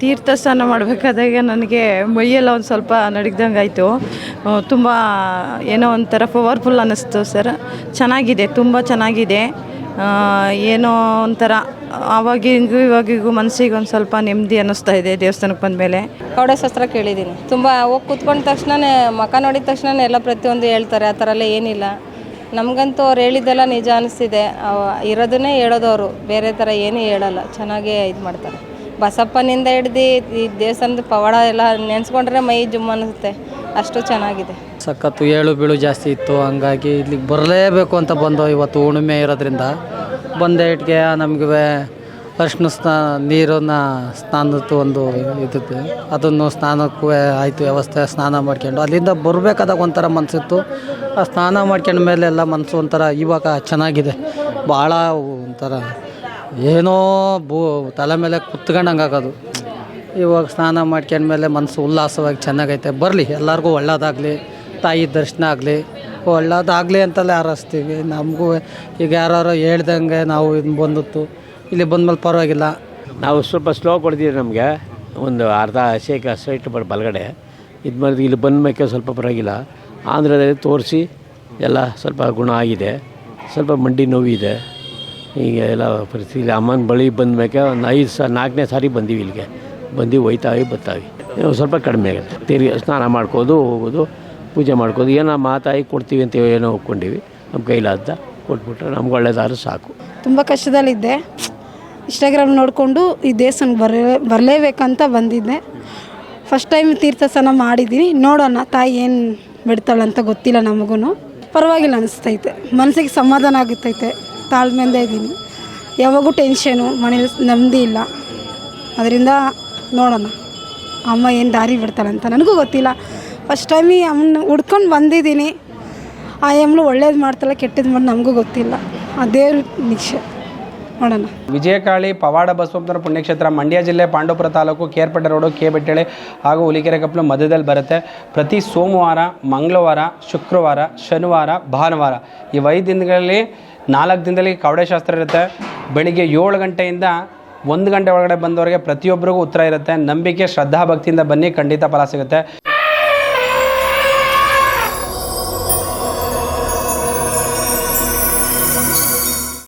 ತೀರ್ಥ ಸ್ನಾನ ಮಾಡಬೇಕಾದಾಗ ನನಗೆ ಮೈಯೆಲ್ಲ ಒಂದು ಸ್ವಲ್ಪ ನಡಗ್ದಂಗೆ ಆಯಿತು ತುಂಬ ಏನೋ ಒಂಥರ ಪವರ್ಫುಲ್ ಅನ್ನಿಸ್ತು ಸರ್. ಚೆನ್ನಾಗಿದೆ, ತುಂಬ ಚೆನ್ನಾಗಿದೆ. ಏನೋ ಒಂಥರ ಆವಾಗಿಗೂ ಇವಾಗಿಗೂ ಮನಸ್ಸಿಗೆ ಒಂದು ಸ್ವಲ್ಪ ನೆಮ್ಮದಿ ಅನ್ನಿಸ್ತಾ ಇದೆ ದೇವಸ್ಥಾನಕ್ಕೆ ಬಂದಮೇಲೆ. ಕವಡೆ ಶಾಸ್ತ್ರ ಕೇಳಿದ್ದೀನಿ. ತುಂಬ ಹೋಗಿ ಕೂತ್ಕೊಂಡ ತಕ್ಷಣನೇ, ಮಕ ನೋಡಿದ ತಕ್ಷಣ ಎಲ್ಲ ಪ್ರತಿಯೊಂದು ಹೇಳ್ತಾರೆ, ಆ ಥರ ಎಲ್ಲ ಏನಿಲ್ಲ. ನಮಗಂತೂ ಅವ್ರು ಹೇಳಿದ್ದೆಲ್ಲ ನಿಜ ಅನಿಸ್ತಿದೆ ಇರೋದನ್ನೇ ಹೇಳೋದು ಅವರು ಬೇರೆ ಥರ ಏನೂ ಹೇಳಲ್ಲ. ಚೆನ್ನಾಗೇ ಇದು ಮಾಡ್ತಾರೆ. ಬಸಪ್ಪನಿಂದ ಹಿಡ್ದು ಈ ದೇವಸ್ಥಾನದ ಪವಾಡ ಎಲ್ಲ ನೆನೆಸ್ಕೊಂಡ್ರೆ ಮೈ ಜುಮ್ ಅನಿಸುತ್ತೆ. ಅಷ್ಟು ಚೆನ್ನಾಗಿದೆ. ಸಖತ್ತು ಏಳು ಬೀಳು ಜಾಸ್ತಿ ಇತ್ತು, ಹಂಗಾಗಿ ಇಲ್ಲಿಗೆ ಬರಲೇಬೇಕು ಅಂತ ಬಂದು ಇವತ್ತು ಹುಣ್ಣಿಮೆ ಇರೋದ್ರಿಂದ. ಬಂದ ಇಟ್ಗೆ ನಮಗೆ ಅರ್ಶಿನ ಸ್ನಾ, ನೀರನ್ನು ಸ್ನಾನದ್ದು ಒಂದು ಇದಿದೆ ಅದನ್ನು ಸ್ನಾನಕ್ಕೂ ಆಯಿತು, ವ್ಯವಸ್ಥೆ ಸ್ನಾನ ಮಾಡ್ಕೊಂಡು. ಅಲ್ಲಿಂದ ಬರಬೇಕಾದಾಗ ಒಂಥರ ಮನಸ್ಸಿತ್ತು ಆ ಸ್ನಾನ ಮಾಡ್ಕೊಂಡ ಮೇಲೆ ಎಲ್ಲ ಮನಸ್ಸು ಒಂಥರ ಇವಾಗ ಚೆನ್ನಾಗಿದೆ. ಭಾಳ ಒಂಥರ ಏನೋ ಬೂ ತಲೆ ಮೇಲೆ ಕುತ್ಕೊಂಡಂಗೆ ಆಗೋದು. ಇವಾಗ ಸ್ನಾನ ಮಾಡ್ಕೊಂಡ್ಮೇಲೆ ಮನಸ್ಸು ಉಲ್ಲಾಸವಾಗಿ ಚೆನ್ನಾಗೈತೆ. ಬರಲಿ, ಎಲ್ಲರಿಗೂ ಒಳ್ಳೇದಾಗಲಿ, ತಾಯಿ ದರ್ಶನ ಆಗಲಿ. ಒಳ್ಳೇದಾಗಲಿ ಅಂತಲೇ ಆರಿಸ್ತೀವಿ ನಮಗೂ ಈಗ ಯಾರು ಹೇಳ್ದಂಗೆ ನಾವು ಇದು ಬಂದಿತ್ತು. ಇಲ್ಲಿ ಬಂದ್ಮೇಲೆ ಪರವಾಗಿಲ್ಲ. ನಾವು ಸ್ವಲ್ಪ ಸ್ಲೋ ಕೊಡ್ತೀವಿ ನಮಗೆ. ಒಂದು ಅರ್ಧ ಶೇಕ ಸೈಟ್ ಬಲಗಡೆ. ಇದು ಮಾಡಿದ್ವಿ, ಇಲ್ಲಿ ಬಂದಮೇಲೆ ಸ್ವಲ್ಪ ಪರವಾಗಿಲ್ಲ. ಆಂಧ್ರದಲ್ಲಿ ತೋರಿಸಿ ಎಲ್ಲ ಸ್ವಲ್ಪ ಗುಣ ಆಗಿದೆ. ಸ್ವಲ್ಪ ಮಂಡಿ ನೋವಿದೆ. ಈಗ ಎಲ್ಲ ಪರಿಸ್ಥಿತಿ ಅಮ್ಮನ ಬಳಿ ಬಂದ್ಮೇಲೆ ಒಂದು ಐದು ಸ, ನಾಲ್ಕನೇ ಸಾರಿ ಬಂದೀವಿ ಇಲ್ಲಿಗೆ. ಬಂದು ಹೋಯ್ತಾವಿ ಬರ್ತಾವೆ ಸ್ವಲ್ಪ ಕಡಿಮೆ ಆಗುತ್ತೆ. ತಿರುಗಿ ಸ್ನಾನ ಮಾಡ್ಕೋದು, ಹೋಗೋದು, ಪೂಜೆ ಮಾಡ್ಕೋದು. ಏನೋ ಮಾತಾಯಿ ಕೊಡ್ತೀವಿ ಅಂತ ಏನೋ ಒಪ್ಕೊಂಡಿವಿ. ನಮ್ಮ ಕೈಲಾದ ಕೊಟ್ಬಿಟ್ರೆ ನಮ್ಗೆ ಒಳ್ಳೇದಾದ್ರೂ ಸಾಕು. ತುಂಬ ಕಷ್ಟದಲ್ಲಿದ್ದೆ. ಇನ್ಸ್ಟಾಗ್ರಾಮ್ ನೋಡಿಕೊಂಡು ಈ ದೇವಸ್ಥಾನಕ್ಕೆ ಬರಲೇ, ಬರಲೇಬೇಕಂತ ಬಂದಿದ್ದೆ. ಫಸ್ಟ್ ಟೈಮ್ ತೀರ್ಥ ಸ್ನಾನ ಮಾಡಿದ್ದೀನಿ ನೋಡೋಣ, ತಾಯಿ ಏನು ಬಿಡ್ತಾಳಂತ ಗೊತ್ತಿಲ್ಲ ನಮಗೂ ಪರವಾಗಿಲ್ಲ ಅನಿಸ್ತೈತೆ. ಮನಸ್ಸಿಗೆ ಸಮಾಧಾನ ಆಗುತ್ತೈತೆ. ತಾಳ್ಮೆಯಿಂದ ಇದ್ದೀನಿ. ಯಾವಾಗೂ ಟೆನ್ಷನು ಮನೇಲಿ ನೆಮ್ಮದಿ ಇಲ್ಲ. ಅದರಿಂದ ನೋಡೋಣ. ಅಮ್ಮ ಏನು ದಾರಿ ಬಿಡ್ತಾಳಂತ ನನಗೂ ಗೊತ್ತಿಲ್ಲ. ಫಸ್ಟ್ ಟೈಮ್ ಅಮ್ಮನ ಹುಡ್ಕೊಂಡು ಬಂದಿದ್ದೀನಿ. ಆ ಎಮ್ಮಳು ಒಳ್ಳೇದು ಮಾಡ್ತಾಳೆ ಕೆಟ್ಟದ್ದು ಮಾಡಿ ನಮಗೂ ಗೊತ್ತಿಲ್ಲ. ಆ ದೇವ್ರ ನಿಕ್ಷೆ ನೋಡೋಣ. ವಿಜಯಕಾಳಿ, ಪವಾಡ ಬಸವಂತರ ಪುಣ್ಯಕ್ಷೇತ್ರ, ಮಂಡ್ಯ ಜಿಲ್ಲೆ, ಪಾಂಡವಪುರ ತಾಲೂಕು ಕೇರ್ಪೇಟೆ ರೋಡು ಕೆ ಬೆಟ್ಟೆಳೆ ಹಾಗೂ ಹುಲಿಕೆರೆ ಕಪ್ಪಲು ಮಧ್ಯದಲ್ಲಿ ಬರುತ್ತೆ. ಪ್ರತಿ ಸೋಮವಾರ, ಮಂಗಳವಾರ, ಶುಕ್ರವಾರ, ಶನಿವಾರ, ಭಾನುವಾರ ಈ ಐದು ದಿನಗಳಲ್ಲಿ ನಾಲ್ಕು ದಿನದಲ್ಲಿ ಕವಡೆ ಶಾಸ್ತ್ರ ಇರುತ್ತೆ. ಬೆಳಿಗ್ಗೆ ಏಳು ಗಂಟೆಯಿಂದ ಒಂದು ಗಂಟೆ ಒಳಗಡೆ ಬಂದವರಿಗೆ ಪ್ರತಿಯೊಬ್ಬರಿಗೂ ಉತ್ತರ ಇರುತ್ತೆ. ನಂಬಿಕೆ, ಶ್ರದ್ಧಾ ಭಕ್ತಿಯಿಂದ ಬನ್ನಿ. ಖಂಡಿತ ಫಲ ಸಿಗುತ್ತೆ.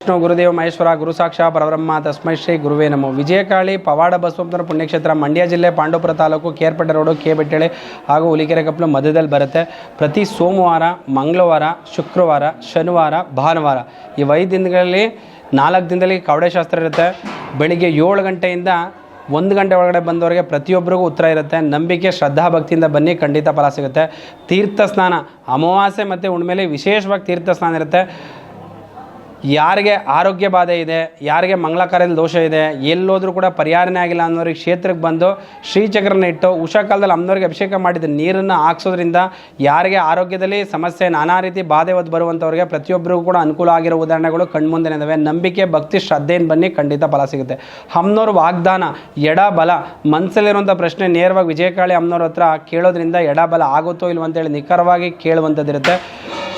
ವಿಷ್ಣು, ಗುರುದೇವ ಮಹೇಶ್ವರ, ಗುರು ಸಾಕ್ಷಾ, ಪರಬ್ರಹ್ಮ, ತಸ್ಮೈ ಶ್ರೀ ಗುರುವೇ ನಮೋ. ವಿಜಯಕಾಳಿ, ಪವಾಡ ಬಸವಂತರ ಪುಣ್ಯಕ್ಷೇತ್ರ, ಮಂಡ್ಯ ಜಿಲ್ಲೆ, ಪಾಂಡವಪುರ ತಾಲೂಕು, ಕೇರ್ಪೇಟೆ ರೋಡು ಕೆ ಬೆಟ್ಟೆಳೆ ಹಾಗೂ ಹುಲಿಕೆರೆ ಕಪ್ಪಲು ಮಧ್ಯದಲ್ಲಿ ಬರುತ್ತೆ. ಪ್ರತಿ ಸೋಮವಾರ, ಮಂಗಳವಾರ, ಶುಕ್ರವಾರ, ಶನಿವಾರ, ಭಾನುವಾರ ಈ ಐದು ದಿನಗಳಲ್ಲಿ ನಾಲ್ಕು ದಿನದಲ್ಲಿ ಕವಡೆ ಶಾಸ್ತ್ರ ಇರುತ್ತೆ. ಬೆಳಿಗ್ಗೆ ಏಳು ಗಂಟೆಯಿಂದ ಒಂದು ಗಂಟೆ ಒಳಗಡೆ ಬಂದವರಿಗೆ ಪ್ರತಿಯೊಬ್ಬರಿಗೂ ಉತ್ತರ ಇರುತ್ತೆ. ನಂಬಿಕೆ, ಶ್ರದ್ಧಾ ಭಕ್ತಿಯಿಂದ ಬನ್ನಿ, ಖಂಡಿತ ಫಲ ಸಿಗುತ್ತೆ. ತೀರ್ಥ ಸ್ನಾನ, ಅಮಾವಾಸ್ಯೆ ಮತ್ತು ಉಣ್ಮೇಲೆ ವಿಶೇಷವಾಗಿ ತೀರ್ಥ ಸ್ನಾನ ಇರುತ್ತೆ. ಯಾರಿಗೆ ಆರೋಗ್ಯ ಬಾಧೆ ಇದೆ, ಯಾರಿಗೆ ಮಂಗಳಕಾರ್ಯದ ದೋಷ ಇದೆ, ಎಲ್ಲೋದ್ರೂ ಕೂಡ ಪರಿಹಾರನೇ ಆಗಿಲ್ಲ ಅನ್ನೋರಿಗೆ ಕ್ಷೇತ್ರಕ್ಕೆ ಬಂದು ಶ್ರೀಚಕ್ರನ ಇಟ್ಟು ಉಷಾ ಕಾಲದಲ್ಲಿ ಅಮ್ಮನವ್ರಿಗೆ ಅಭಿಷೇಕ ಮಾಡಿದ ನೀರನ್ನು ಹಾಕ್ಸೋದ್ರಿಂದ ಯಾರಿಗೆ ಆರೋಗ್ಯದಲ್ಲಿ ಸಮಸ್ಯೆ, ನಾನಾ ರೀತಿ ಬಾಧೆ ಹೊತ್ತು ಬರುವಂಥವ್ರಿಗೆ ಪ್ರತಿಯೊಬ್ಬರಿಗೂ ಕೂಡ ಅನುಕೂಲ ಆಗಿರೋ ಉದಾಹರಣೆಗಳು ಕಣ್ಮುಂದೆ ಇದಾವೆ. ನಂಬಿಕೆ, ಭಕ್ತಿ, ಶ್ರದ್ಧೆಯಿಂದ ಬನ್ನಿ, ಖಂಡಿತ ಫಲ ಸಿಗುತ್ತೆ. ಅಮ್ಮನವ್ರ ವಾಗ್ದಾನ ಎಡ ಬಲ ಮನಸ್ಸಲ್ಲಿರುವಂಥ ಪ್ರಶ್ನೆ ನೇರವಾಗಿ ವಿಜಯಕಾಳಿ ಅಮ್ಮನವ್ರ ಹತ್ರ ಕೇಳೋದ್ರಿಂದ ಎಡ ಬಲ ಆಗುತ್ತೋ ಇಲ್ವಂತೇಳಿ ನಿಖರವಾಗಿ ಕೇಳುವಂಥದ್ದಿರುತ್ತೆ.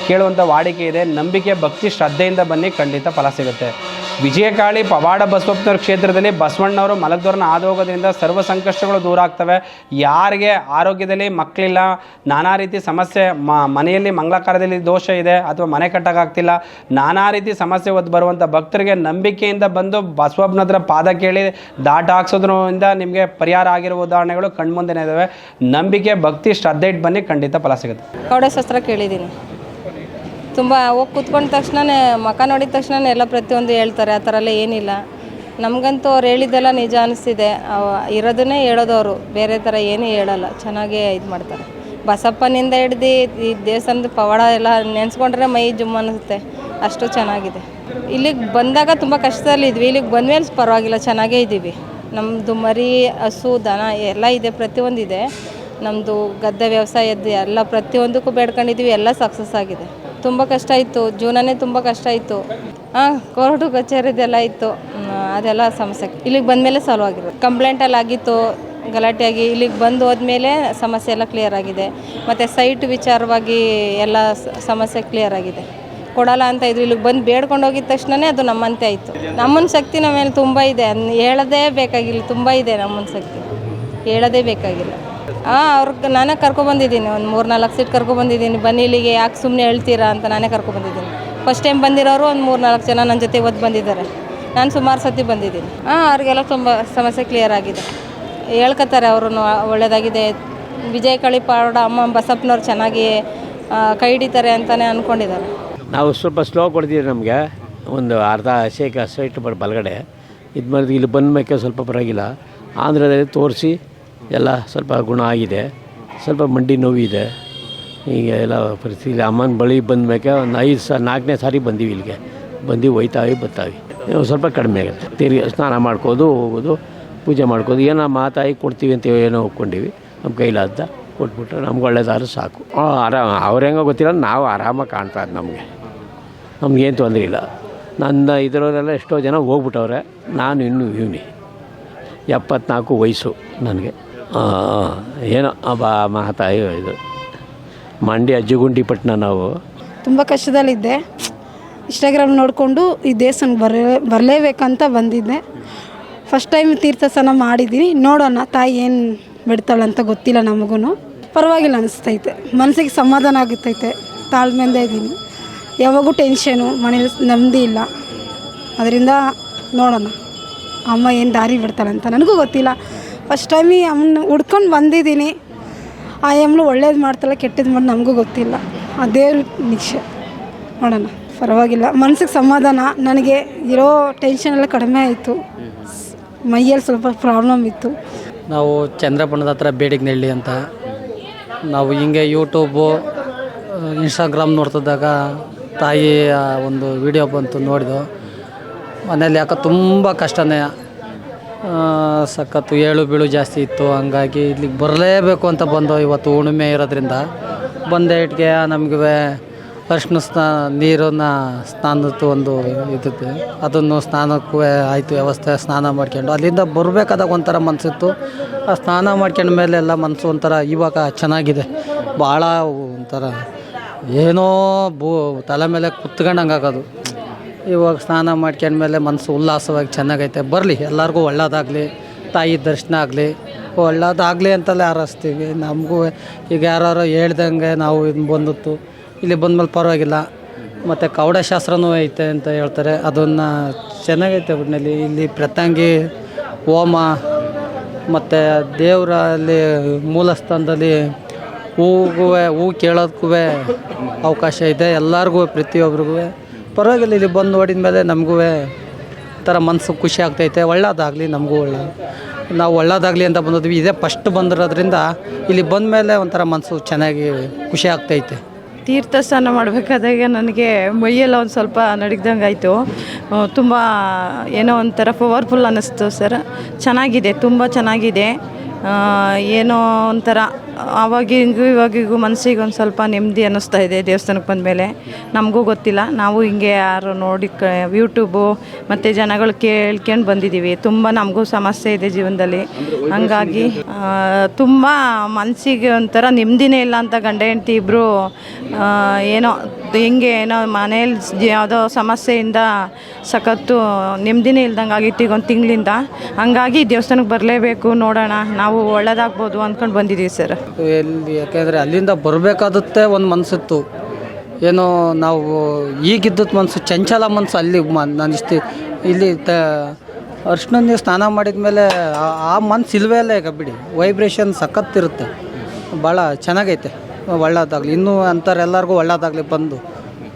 ಕೇಳುವಂಥ ವಾಡಿಕೆ ಇದೆ. ನಂಬಿಕೆ, ಭಕ್ತಿ, ಶ್ರದ್ಧೆಯಿಂದ ಬನ್ನಿ. ಖಂಡಿತ ಫಲ ಸಿಗುತ್ತೆ. ವಿಜಯಕಾಳಿ ಪವಾಡ ಬಸವಪ್ಪನವ್ರ ಕ್ಷೇತ್ರದಲ್ಲಿ ಬಸವಣ್ಣವರು ಮಲಗದವ್ರನ್ನ ಆದೋಗೋದ್ರಿಂದ ಸರ್ವ ಸಂಕಷ್ಟಗಳು ದೂರ ಆಗ್ತವೆ. ಯಾರಿಗೆ ಆರೋಗ್ಯದಲ್ಲಿ ಮಕ್ಕಳಿಲ್ಲ, ನಾನಾ ರೀತಿ ಸಮಸ್ಯೆ, ಮ, ಮನೆಯಲ್ಲಿ ಮಂಗಳಕಾರದಲ್ಲಿ ದೋಷ ಇದೆ ಅಥವಾ ಮನೆ ಕಟ್ಟೋಕ್ಕಾಗ್ತಿಲ್ಲ ನಾನಾ ರೀತಿ ಸಮಸ್ಯೆ ಒದ್ದು ಬರುವಂಥ ಭಕ್ತರಿಗೆ ನಂಬಿಕೆಯಿಂದ ಬಂದು ಬಸವಪ್ಪನ ಹತ್ರ ಪಾದ ಕೇಳಿ ದಾಟ ಹಾಕ್ಸೋದ್ರಿಂದ ನಿಮಗೆ ಪರಿಹಾರ ಆಗಿರೋ ಉದಾಹರಣೆಗಳು ಕಣ್ಮುಂದೆನೇ ಇದ್ದಾವೆ ನಂಬಿಕೆ, ಭಕ್ತಿ, ಶ್ರದ್ಧೆ ಇಟ್ಟು ಬನ್ನಿ. ಖಂಡಿತ ಫಲ ಸಿಗುತ್ತೆ. ಕೌಡಶಾಸ್ತ್ರ ಕೇಳಿದ್ದೀನಿ. ತುಂಬ ಹೋಗಿ ಕೂತ್ಕೊಂಡ ತಕ್ಷಣನೇ ಮಖ ನೋಡಿದ ತಕ್ಷಣ ಎಲ್ಲ ಪ್ರತಿಯೊಂದು ಹೇಳ್ತಾರೆ, ಆ ಥರ ಎಲ್ಲ ಏನಿಲ್ಲ. ನಮಗಂತೂ ಅವ್ರು ಹೇಳಿದ್ದೆಲ್ಲ ನಿಜ ಅನಿಸ್ತಿದೆ. ಇರೋದನ್ನೇ ಹೇಳೋದವರು ಬೇರೆ ಥರ ಏನೂ ಹೇಳಲ್ಲ, ಚೆನ್ನಾಗೇ ಇದು ಮಾಡ್ತಾರೆ. ಬಸಪ್ಪನಿಂದ ಹಿಡ್ದು ಈ ದೇವಸ್ಥಾನದ ಪವಾಡ ಎಲ್ಲ ನೆನೆಸ್ಕೊಂಡ್ರೆ ಮೈ ಜುಮ್ ಅನಿಸುತ್ತೆ, ಅಷ್ಟು ಚೆನ್ನಾಗಿದೆ. ಇಲ್ಲಿಗೆ ಬಂದಾಗ ತುಂಬ ಕಷ್ಟದಲ್ಲಿದ್ವಿ ಇಲ್ಲಿಗೆ ಬಂದಮೇಲೆ ಪರವಾಗಿಲ್ಲ, ಚೆನ್ನಾಗೇ ಇದ್ದೀವಿ. ನಮ್ಮದು ಮರಿ, ಹಸು, ದನ ಎಲ್ಲ ಇದೆ ಪ್ರತಿಯೊಂದು ಇದೆ ನಮ್ಮದು ಗದ್ದೆ ವ್ಯವಸಾಯದ್ದು ಎಲ್ಲ ಪ್ರತಿಯೊಂದಕ್ಕೂ ಬೇಡ್ಕೊಂಡಿದ್ದೀವಿ, ಎಲ್ಲ ಸಕ್ಸಸ್ ಆಗಿದೆ. ತುಂಬ ಕಷ್ಟ ಇತ್ತು, ಜೀವನನೇ ತುಂಬ ಕಷ್ಟ ಇತ್ತು. ಹಾಂ ಕೋರ್ಟು ಕಚೇರಿದೆಲ್ಲ ಇತ್ತು. ಅದೆಲ್ಲ ಸಮಸ್ಯೆ. ಇಲ್ಲಿಗೆ ಬಂದಮೇಲೆ ಸಾಲ್ವ್ ಆಗಿರೋದು. ಕಂಪ್ಲೇಂಟಲ್ಲಿ ಆಗಿತ್ತು, ಗಲಾಟೆಯಾಗಿ ಇಲ್ಲಿಗೆ ಬಂದು ಹೋದ್ಮೇಲೆ ಸಮಸ್ಯೆ ಎಲ್ಲ ಕ್ಲಿಯರ್ ಆಗಿದೆ. ಮತ್ತು ಸೈಟ್ ವಿಚಾರವಾಗಿ ಎಲ್ಲ ಸಮಸ್ಯೆ ಕ್ಲಿಯರ್ ಆಗಿದೆ. ಕೊಡಲ್ಲ ಅಂತ ಇದ್ರು, ಇಲ್ಲಿಗೆ ಬಂದು ಬೇಡ್ಕೊಂಡು ಹೋಗಿದ ತಕ್ಷಣನೇ ಅದು ನಮ್ಮಂತೆ ಆಯಿತು. ನಮ್ಮನ ಶಕ್ತಿ ನಮ್ಮ ಮೇಲೆ ತುಂಬ ಇದೆ. ಹೇಳೋದೇ ಬೇಕಾಗಿಲ್ಲ, ತುಂಬ ಇದೆ ನಮ್ಮನ ಶಕ್ತಿ. ಹೇಳೋದೇ ಬೇಕಾಗಿಲ್ಲ. ಹಾಂ ಅವ್ರಿಗೆ ನಾನೇ ಕರ್ಕೊಬಂದಿದ್ದೀನಿ. ಒಂದು ಮೂರು ನಾಲ್ಕು ಸೀಟ್ ಕರ್ಕೊಬಂದಿದ್ದೀನಿ. ಬನ್ನಿ ಇಲ್ಲಿಗೆ, ಯಾಕೆ ಸುಮ್ಮನೆ ಹೇಳ್ತೀರಾ ಅಂತ ನಾನೇ ಕರ್ಕೊಬಂದಿದ್ದೀನಿ. ಫಸ್ಟ್ ಟೈಮ್ ಬಂದಿರೋರು ಒಂದು ಮೂರು ನಾಲ್ಕು ಜನ ನನ್ನ ಜೊತೆ ಓದ್ ಬಂದಿದ್ದಾರೆ. ನಾನು ಸುಮಾರು ಸತಿ ಬಂದಿದ್ದೀನಿ. ಹಾಂ ಅವ್ರಿಗೆಲ್ಲ ತುಂಬ ಸಮಸ್ಯೆ ಕ್ಲಿಯರ್ ಆಗಿದೆ. ಹೇಳ್ಕೊತಾರೆ ಅವರು ಒಳ್ಳೆಯದಾಗಿದೆ ವಿಜಯ ಕಳಿಪಾಡ ಅಮ್ಮ ಬಸಪ್ಪನವ್ರು ಚೆನ್ನಾಗಿ ಕೈ ಹಿಡಿತಾರೆ ಅಂತಲೇ ಅಂದ್ಕೊಂಡಿದ್ದಾರೆ ನಾವು ಸ್ವಲ್ಪ ಸ್ಲೋ ಕೊಡ್ತೀವಿ ನಮಗೆ. ಒಂದು ಅರ್ಧ ಶೇಖ ಸೈಟ್ ಬಲಗಡೆ. ಇದು ಮಾಡಿದ್ರೆ ಇಲ್ಲಿ ಬಂದ ಮೇಲೆ ಸ್ವಲ್ಪ ಪರವಾಗಿಲ್ಲ. ಆಂಧ್ರದಲ್ಲಿ ತೋರಿಸಿ ಎಲ್ಲ ಸ್ವಲ್ಪ ಗುಣ ಆಗಿದೆ. ಸ್ವಲ್ಪ ಮಂಡಿ ನೋವಿದೆ. ಈಗ ಎಲ್ಲ ಪರಿಸ್ಥಿತಿ ಅಮ್ಮನ ಬಳಿ ಬಂದ ಒಂದು ಐದು ಸ, ನಾಲ್ಕನೇ ಸಾರಿ ಬಂದೀವಿ ಇಲ್ಲಿಗೆ. ಬಂದು ಒಯ್ತಾವಿ ಬರ್ತಾವೆ. ಇವಾಗ ಸ್ವಲ್ಪ ಕಡಿಮೆ ಆಗುತ್ತೆ. ತಿರುಗಿ ಸ್ನಾನ ಮಾಡ್ಕೋದು ಹೋಗೋದು, ಪೂಜೆ ಮಾಡ್ಕೋದು ಏನೋ ಮಾತಾಯಿ ಕೊಡ್ತೀವಿ ಅಂತ ಏನೋ ಒಪ್ಕೊಂಡಿವಿ. ನಮ್ಮ ಕೈಲಾದ ಕೊಟ್ಬಿಟ್ರೆ ನಮ್ಗೆ ಒಳ್ಳೇದಾದ್ರೂ ಸಾಕು. ಆರಾಮ ಅವ್ರು ಹೆಂಗೋ ಗೊತ್ತಿಲ್ಲ, ನಾವು ಆರಾಮಾಗಿ ಕಾಣ್ತಾ ನಮಗೆ. ನಮಗೇನು ತೊಂದರೆ ಇಲ್ಲ. ನನ್ನ ಇದರವರೆಲ್ಲ ಎಷ್ಟೋ ಜನ ಹೋಗ್ಬಿಟ್ಟವ್ರೆ. ನಾನು ಇನ್ನೂ ಇವನಿ. ಎಪ್ಪತ್ನಾಲ್ಕು ವಯಸ್ಸು ನನಗೆ. ಏನೋ ಬಾ ಮಹಾತಾಯಿ ಇದು. ಮಂಡ್ಯ, ಅಜ್ಜಿಗುಂಡಿಪಟ್ಟಣ ನಾವು. ತುಂಬ ಕಷ್ಟದಲ್ಲಿದ್ದೆ. ಇನ್ಸ್ಟಾಗ್ರಾಮ್ ನೋಡಿಕೊಂಡು ಈ ದೇವಸ್ಥಾನಕ್ಕೆ ಬರಲೇ ಬರಲೇಬೇಕಂತ ಬಂದಿದ್ದೆ. ಫಸ್ಟ್ ಟೈಮ್ ತೀರ್ಥಸನ ಮಾಡಿದ್ದೀನಿ. ನೋಡೋಣ, ತಾಯಿ ಏನು ಬಿಡ್ತಾಳಂತ ಗೊತ್ತಿಲ್ಲ ನಮಗೂ ಪರವಾಗಿಲ್ಲ ಅನಿಸ್ತೈತೆ. ಮನಸ್ಸಿಗೆ ಸಮಾಧಾನ ಆಗುತ್ತೈತೆ. ತಾಳ್ಮೆಯಿಂದ ಇದ್ದೀನಿ. ಯಾವಾಗೂ ಟೆನ್ಷನು ಮನೇಲಿ ನೆಮ್ಮದಿ ಇಲ್ಲ. ಅದರಿಂದ ನೋಡೋಣ. ಅಮ್ಮ ಏನು ದಾರಿ ಬಿಡ್ತಾಳಂತ ನನಗೂ ಗೊತ್ತಿಲ್ಲ. ಫಸ್ಟ್ ಟೈಮ್ ಅಮ್ಮನ ಹುಡ್ಕೊಂಡು ಬಂದಿದ್ದೀನಿ. ಆ ಎಮ್ಳು ಒಳ್ಳೇದು ಮಾಡ್ತಲ್ಲ ಕೆಟ್ಟದ್ದು ಮಾಡಿ ನಮಗೂ ಗೊತ್ತಿಲ್ಲ. ಆ ದೇವ್ರ ನಿಕ್ಷೆ ನೋಡೋಣ. ಪರವಾಗಿಲ್ಲ. ಮನ್ಸಿಗೆ ಸಮಾಧಾನ. ನನಗೆ ಇರೋ ಟೆನ್ಷನ್ ಎಲ್ಲ ಕಡಿಮೆ ಆಯಿತು. ಮೈಯಲ್ಲಿ ಸ್ವಲ್ಪ ಪ್ರಾಬ್ಲಮ್ ಇತ್ತು. ನಾವು ಚಂದ್ರಪಣದ ಹತ್ರ ಬೇಡಿಗನಹಳ್ಳಿ ಅಂತ. ನಾವು ಹಿಂಗೆ ಯೂಟ್ಯೂಬು ಇನ್ಸ್ಟಾಗ್ರಾಮ್ ನೋಡ್ತಿದ್ದಾಗ ತಾಯಿಯ ಒಂದು ವಿಡಿಯೋ ಬಂತು ನೋಡಿದ್ವು ಮನೇಲಿ ಯಾಕೆ ತುಂಬ ಕಷ್ಟನೇ. ಸಖತ್ತು ಏಳು ಬೀಳು ಜಾಸ್ತಿ ಇತ್ತು, ಹಂಗಾಗಿ ಇಲ್ಲಿಗೆ ಬರಲೇಬೇಕು ಅಂತ ಬಂದು ಇವತ್ತು ಹುಣ್ಣಿಮೆ ಇರೋದ್ರಿಂದ. ಬಂದೆ ಇಟ್ಗೆ ನಮಗೆ ಅರ್ಶಿನ ಸ್ನಾ, ನೀರನ್ನು ಸ್ನಾನದ್ದು ಒಂದು ಇದ್ದಿದ್ದೆ ಅದನ್ನು ಸ್ನಾನಕ್ಕೂ ಆಯಿತು, ವ್ಯವಸ್ಥೆ ಸ್ನಾನ ಮಾಡ್ಕೊಂಡು. ಅಲ್ಲಿಂದ ಬರಬೇಕಾದಾಗ ಒಂಥರ ಮನಸ್ಸಿತ್ತು ಆ ಸ್ನಾನ ಮಾಡ್ಕೊಂಡ ಮೇಲೆ ಎಲ್ಲ ಮನಸ್ಸು ಒಂಥರ ಇವಾಗ ಚೆನ್ನಾಗಿದೆ. ಭಾಳ ಒಂಥರ ಏನೋ ಬೂ ತಲೆ ಮೇಲೆ ಕುತ್ಕೊಂಡಂಗೆ ಆಗೋದು. ಇವಾಗ ಸ್ನಾನ ಮಾಡ್ಕೊಂಡ್ಮೇಲೆ ಮನಸ್ಸು ಉಲ್ಲಾಸವಾಗಿ ಚೆನ್ನಾಗೈತೆ. ಬರಲಿ, ಎಲ್ಲರಿಗೂ ಒಳ್ಳೇದಾಗಲಿ, ತಾಯಿ ದರ್ಶನ ಆಗಲಿ. ಒಳ್ಳೆಯದಾಗಲಿ ಅಂತಲೇ ಹಾರೈಸ್ತೀವಿ. ನಮಗೂ ಈಗ ಯಾರು ಹೇಳ್ದಂಗೆ ನಾವು ಇದು ಬಂದಿತ್ತು. ಇಲ್ಲಿ ಬಂದ್ಮೇಲೆ ಪರವಾಗಿಲ್ಲ. ಮತ್ತು ಕವಡಶಾಸ್ತ್ರನೂ ಐತೆ ಅಂತ ಹೇಳ್ತಾರೆ. ಅದನ್ನು ಚೆನ್ನಾಗೈತೆ ಒಟ್ಟಿನಲ್ಲಿ. ಇಲ್ಲಿ ಪ್ರತಂಗಿ ಹೋಮ, ಮತ್ತು ದೇವರ ಅಲ್ಲಿ ಮೂಲಸ್ಥಾನದಲ್ಲಿ ಹೂಗೂ ಹೂ ಕೇಳೋದಕ್ಕೂ ಅವಕಾಶ ಇದೆ. ಎಲ್ಲರಿಗೂ, ಪ್ರತಿಯೊಬ್ರಿಗೂ. ಪರವಾಗಿಲ್ಲ, ಇಲ್ಲಿ ಬಂದು ನೋಡಿದ ಮೇಲೆ ನಮಗೂ ಒಂಥರ ಮನಸ್ಸು ಖುಷಿ ಆಗ್ತೈತೆ. ಒಳ್ಳೇದಾಗಲಿ ನಮಗೂ. ಒಳ್ಳೆ ನಾವು ಒಳ್ಳೇದಾಗಲಿ ಅಂತ ಬಂದಿದ್ವಿ. ಇದೇ ಫಸ್ಟ್ ಬಂದಿರೋದ್ರಿಂದ ಇಲ್ಲಿ ಬಂದ ಮೇಲೆ ಒಂಥರ ಮನಸ್ಸು ಚೆನ್ನಾಗಿ ಖುಷಿ ಆಗ್ತೈತೆ. ತೀರ್ಥ ಸ್ನಾನ ಮಾಡಬೇಕಾದಾಗ ನನಗೆ ಮೈಯೆಲ್ಲ ಒಂದು ಸ್ವಲ್ಪ ನಡಗ್ದಂಗೆ ಆಯಿತು. ತುಂಬ ಏನೋ ಒಂಥರ ಪವರ್ಫುಲ್ ಅನ್ನಿಸ್ತು ಸರ್. ಚೆನ್ನಾಗಿದೆ, ತುಂಬ ಚೆನ್ನಾಗಿದೆ. ಏನೋ ಒಂಥರ ಆವಾಗಿಗೂ ಇವಾಗಿಗೂ ಮನಸ್ಸಿಗೆ ಒಂದು ಸ್ವಲ್ಪ ನೆಮ್ಮದಿ ಅನ್ನಿಸ್ತಾ ಇದೆ ದೇವಸ್ಥಾನಕ್ಕೆ ಬಂದ ಮೇಲೆ ನಮಗೂ ಗೊತ್ತಿಲ್ಲ. ನಾವು ಹಿಂಗೆ ಯಾರು ನೋಡಿ ಕ ಯೂಟ್ಯೂಬು ಮತ್ತು ಜನಗಳು ಕೇಳ್ಕೊಂಡು ಬಂದಿದ್ದೀವಿ. ತುಂಬ ನಮಗೂ ಸಮಸ್ಯೆ ಇದೆ ಜೀವನದಲ್ಲಿ. ಹಂಗಾಗಿ ತುಂಬ ಮನಸ್ಸಿಗೆ ಒಂಥರ ನೆಮ್ಮದಿನೇ ಇಲ್ಲ ಅಂತ ಗಂಡ ಹೆಂಡ್ತಿ ಇಬ್ಬರು ಏನೋ ಹಿಂಗೆ ಏನೋ ಮನೇಲಿ ಯಾವುದೋ ಸಮಸ್ಯೆಯಿಂದ ಸಖತ್ತು ನೆಮ್ಮದಿನೇ ಇಲ್ದಂಗೆ ಆಗಿತ್ತು ಈಗ ಒಂದು ತಿಂಗಳಿಂದ. ಹಂಗಾಗಿ ದೇವಸ್ಥಾನಕ್ಕೆ ಬರಲೇಬೇಕು. ನೋಡೋಣ. ನಾವು ಒಳ್ಳೇದಾಗ್ಬೋದು ಅಂದ್ಕೊಂಡು ಬಂದಿದ್ದೀವಿ ಸರ್. ಎಲ್ಲಿ ಯಾಕೆಂದರೆ ಅಲ್ಲಿಂದ ಬರಬೇಕಾದತ್ತೆ ಒಂದು ಮನಸ್ಸಿತ್ತು ಏನೋ ನಾವು ಈಗಿದ್ದದ್ದು ಮನಸ್ಸು ಚಂಚಲ ಮನಸ್ಸು ಅಲ್ಲಿ ನಾನು ಇಷ್ಟು ಇಲ್ಲಿ ತ ಅರ್ಶಿನ ಸ್ನಾನ ಮಾಡಿದ ಮೇಲೆ ಆ- ಮನ್ಸು ಇಲ್ವೇ ಅಲ್ಲ ಈಗ ಬಿಡಿ. ವೈಬ್ರೇಷನ್ ಸಖತ್ತಿರುತ್ತೆ ಭಾಳ ಚೆನ್ನಾಗೈತೆ. ಒಳ್ಳೇದಾಗಲಿ. ಇನ್ನೂ ಅಂತಾರೆ ಎಲ್ಲರಿಗೂ ಒಳ್ಳೇದಾಗಲಿ ಬಂದು.